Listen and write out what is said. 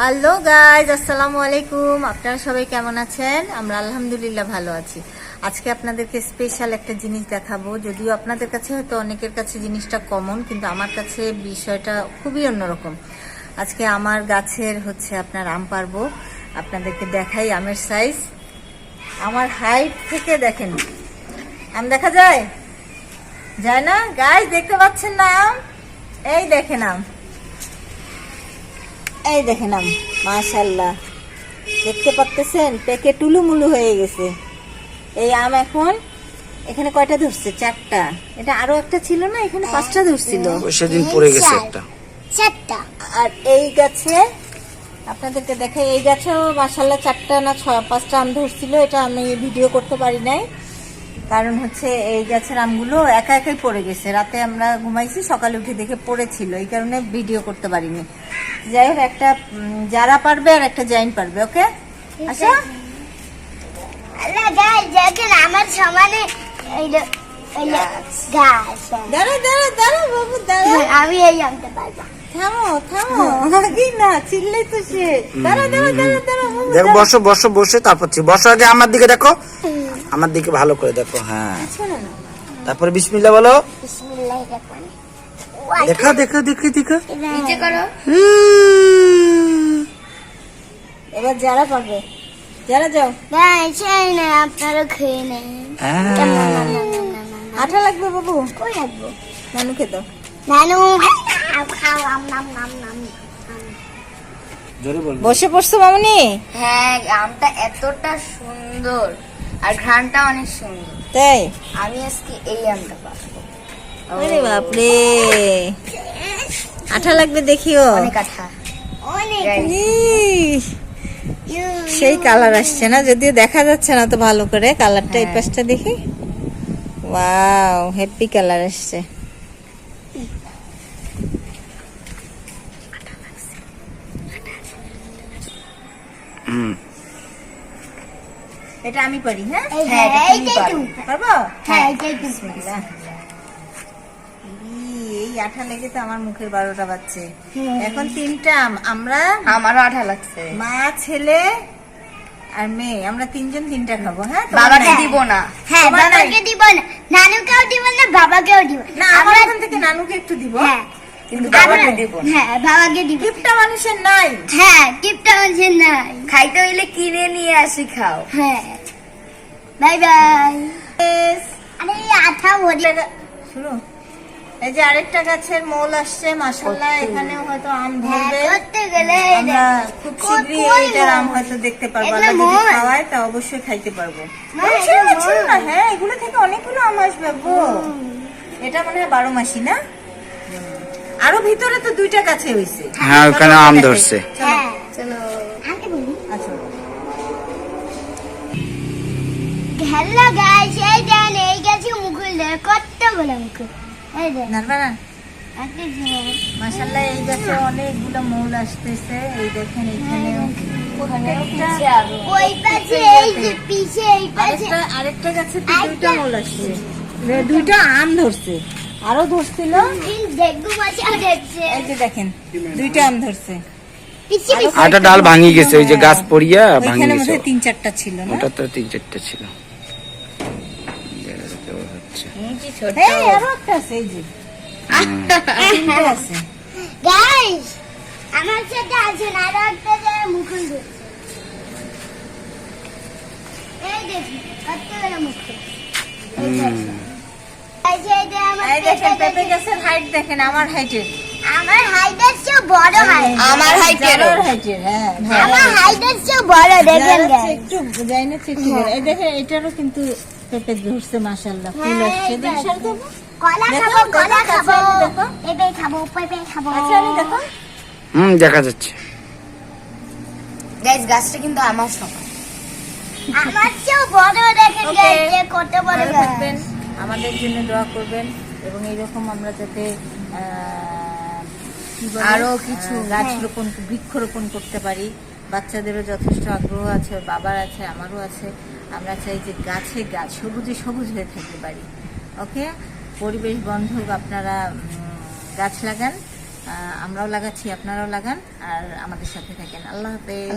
Hello guys আসসালামু আলাইকুম আপনারা সবাই কেমন আছেন? আমরা আলহামদুলিল্লাহ ভালো আছি। আজকে আপনাদেরকে স্পেশাল একটা জিনিস দেখাবো। যদিও আপনাদের কাছে হয়তো অনেকের কাছে জিনিসটা কমন কিন্তু আমার কাছে বিষয়টা খুবই অন্যরকম। আজকে আমার গাছের হচ্ছে আপনার আম পারব। আপনাদেরকে দেখাই আমের সাইজ আমার হাইট থেকে দেখেন। আম দেখা যায়? যায় না? গাছ দেখতে পাচ্ছেন না আম? এই দেখেন আম। এই দেখেন আম মাশাল্লাহ দেখতে পাচ্তেছেন পেকে টুলুমুলু হয়ে গেছে। এই আম এখন এখানে কয়টা ধরছে? চারটা। এটা আরও একটা ছিল না? এখানে পাঁচটা ধরছিল। সেদিন পড়ে গেছে একটা। চারটা। আর এই গাছে আপনাদেরকে দেখে এই গাছেও মাসাল্লাহ চারটা না ছয় পাঁচটা আম ধরছিল। এটা আমি ভিডিও করতে পারি নাই। কারণ হচ্ছে এই গাছের আমগুলো একা একাই পড়ে গেছে। রাতে আমরা ঘুমাইছি সকালে উঠে দেখে পড়েছিল। এই কারণে ভিডিও করতে পারিনি। যাই হোক একটা যারা পারবে আর একটা জাইন পারবে ওকে? আচ্ছা আমার সমানে আমি এই আনতে পারব। থামো থামো। না চিল্লাই তো সে। দাঁড়া দাঁড়া দাঁড়া দাঁড়া বাবু, দেখো বসো বসো বসে তারপর বসো আগে আমার দিকে দেখো। আমার দিকে ভালো করে দেখো হ্যাঁ। তারপরে বিসমিল্লা বলো। দেখা দেখা দেখে দেখা নিচে করো। এবার যারা পারবে যারা যাও। গাছ এই না আপনারা খেয়ে নেন। হ্যাঁ। আঠা লাগবে বাবু? কই রাখব নানুকে দাও। নানু খাও খাও আম নাম নাম নাম জোরে বলব। বসে পড়ছো মামনি? হ্যাঁ আমটা এতটা সুন্দর। আর ঘ্রাণটা অনেক সুন্দর। তাই? আমি আজকে এই আমটা পাবো। আরে বাপরে। আঠা লাগবে দেখিও। অনেক আঠা। অনেক। সেই কালার আসছে না যদিও দেখা যাচ্ছে না তো ভালো করে কালারটা এই পাশটা দেখি। ওয়াও হ্যাপি কালার আসছে। হুম। এটা আমি পারি হ্যাঁ? হ্যাঁ, এটা হ্যাঁ তুমি পারো। পারব? হ্যাঁ এইটাই তো বিসমিল্লাহ। ই, এই আঠা লেগে তো আমার মুখের বারোটা বাজছে। এখন তিনটা আমরা আমারও আঠা লাগছে। মা ছেলে আর মেয়ে আমরা তিনজন তিনটা খাব হ্যাঁ? বাবাকে? দিব না। হ্যাঁ? বাবাকে দিব না। নানুকেও দিব না বাবাকেও দিব। না আমরা এখান থেকে নানুকে একটু দিব। হ্যাঁ। কিন্তু বাবাকে দিব হ্যাঁ বাবাকে দিব। মানুষের নাই। হ্যাঁ হচ্ছে নাই। খাইতে হইলে কিনে নিয়ে আসি খাও। হ্যাঁ। Bye bye. আরে এই আঠা ভরি শুনো এই যে আরেকটা গাছের মোল আসছে মাসাল্লাহ এখানেও হয়তো আম হ্যাঁ ধরবে। করতে গেলে আমরা খুব শীঘ্রই এটার আম? হয়তো দেখতে পারব। যদি মোল। তা অবশ্যই খাইতে পারব। হ্যাঁ এগুলো থেকে অনেকগুলো আম আসবে গো। এটা মনে হয় বারো মাসি না? আরও ভিতরে তো দুইটা গাছে হয়েছে হ্যাঁ ওখানে আম ধরছে। হ্যাঁ চলো। আচ্ছা। হ্যালো গাইস এই দেন এই গাছে মুকুল দেয়। কতগুলো মুকুল। এই দেন। নারবা না একটা ঝিঙে। মাসাল্লাহ এই গাছে অনেকগুলো মৌল আসতেছে। এই দেখেন এখানে ওই পাশে এই যে পিছে এই পাশে। আরেকটা আরেকটা গাছে দুইটা মৌল আসছে। দুইটা আম ধরছে। আরও ধরছিল এই যে দেখেন দুইটা আম ধরছে। আটা ডাল ভাঙি গেছে ওই যে গাছ পড়িয়া ভাঙি গেছে। তিন চারটা ছিল না? ওটা তো তিন চারটে ছিল। হচ্ছে মুচি ছোট। এই আরও একটা আছে এই যে। তিনটে আছে। গাইস আমার সাথে আছেন আর একটা জায়গায় মুকুল ধরছে। এই দেখুন কতগুলো মুকুল এই দেখুন। আমার দেখেন পেঁপে পেঁপে গাছের হাইট দেখেন আমার হাইটের আমার হাইটের চেয়ে বড় হাইট আমার হাইটেরও হাইটের হ্যাঁ আমার হাইটের চেয়ে বড় দেখেন জারার চেয়ে guys। একটু যাই না একটু এই দেখেন এটারও কিন্তু পেঁপে ধরছে মাশাআল্লাহ ফুল হ্যাঁ, আসছে। দেখি দেখো। সরে যাব। কলা খাব কলা খাব। কাছে আনি দেখো। পেঁপে খাব পেঁপে খাব। আচ্ছা দেখো। হুম দেখা যাচ্ছে। গাইস গাছটা কিন্তু আমার সমান। আমার চেয়েও বড় দেখেন Okay. কত বড় গাছ। থাকবেন। আমাদের জন্য দোয়া করবেন এবং এইরকম আমরা যাতে বলে? কিছু, গাছ রোপণ বৃক্ষরোপণ করতে পারি। বাচ্চাদেরও যথেষ্ট আগ্রহ আছে বাবার আছে আমারও আছে। আমরা চাই যে গাছে গাছ সবুজে সবুজ হয়ে থাকতে পারি। ওকে? পরিবেশ বন্ধক আপনারা গাছ লাগান আমরাও লাগাচ্ছি আপনারাও লাগান আর আমাদের সাথে থাকেন। আল্লাহ হাফেজ।